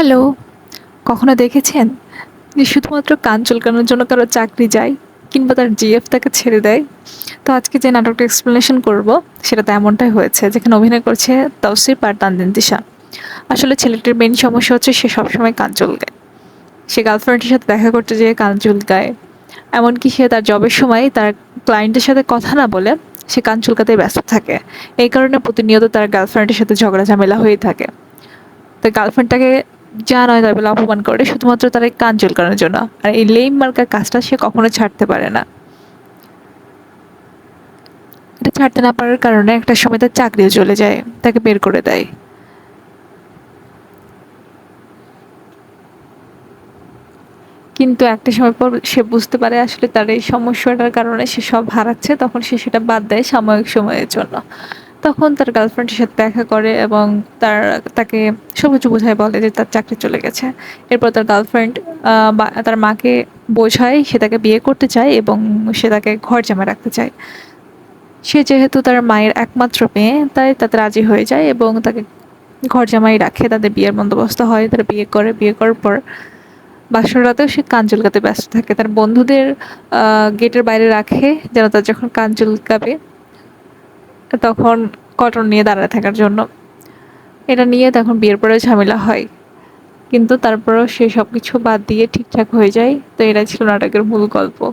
Hello, কখনো দেখেছেন? যে শুধুমাত্র কান চুলকানোর জন্য কারও চাকরি যায় কিংবা তার জিএফ তাকে ছেড়ে দেয়? তো আজকে যে নাটকটা এক্সপ্লেনেশন করব, সেটা তো এমনটাই হয়েছে, যেখানে অভিনয় করছে তৌসিফ আর তানদিন দিশা আসলে ছেলেটির মেন সমস্যা হচ্ছে সে সবসময় কান চুলকায়। সে গার্লফ্রেন্ডের সাথে দেখা করতে যেয়ে কান চুলকায়। এমনকি সে তার জবের সময় তার ক্লায়েন্টের সাথে কথা না বলে সে কান চুলকাতে ব্যস্ত থাকে। এই কারণে প্রতিনিয়ত তার গার্লফ্রেন্ডের সাথে ঝগড়া ঝামেলা হয়েই থাকে। তো গার্লফ্রেন্ডটাকে যা নয় তাই অপমান করে, শুধুমাত্র তার এই কান চুলকানোর জন্য। আর এই লেম মার্কার কাজটা সে কখনো ছাড়তে পারে না। এটা ছাড়তে না পারার কারণে একটা সময় তার চাকরিও চলে যায়, তাকে বের করে দেয়। কিন্তু একটা সময় পর সে বুঝতে পারে আসলে তার এই সমস্যাটার কারণে সে সব হারাচ্ছে, তখন সে সেটা বাদ দেয় সাময়িক সময়ের জন্য। তখন তার গার্লফ্রেন্ডের সাথে দেখা করে এবং তার, তাকে সব কিছু বোঝায় বলে যে তার চাকরি চলে গেছে। এরপর তার গার্লফ্রেন্ড তার মাকে বোঝায়, সে তাকে বিয়ে করতে চায় এবং সে তাকে ঘর জামা রাখতে চায়। সে যেহেতু তার মায়ের একমাত্র মেয়ে, তাই তাতে রাজি হয়ে যায় এবং তাকে ঘর জামাই রাখে, তাদের বিয়ের বন্দোবস্ত হয়, তারা বিয়ে করে। বিয়ে করার পর বাসর রাতেও সে কান চুলকাতে ব্যস্ত থাকে। তার বন্ধুদের গেটের বাইরে রাখে, যেন তার যখন কান চুলকাবে তখন কটন নিয়ে দাঁড়ায় থাকার জন্য। এটা নিয়ে তখন বিয়ের পরে ঝামেলা হয়। কিন্তু তারপরেও সে সব কিছু বাদ দিয়ে ঠিকঠাক হয়ে যায়। তো এটা ছিল নাটকের মূল গল্প।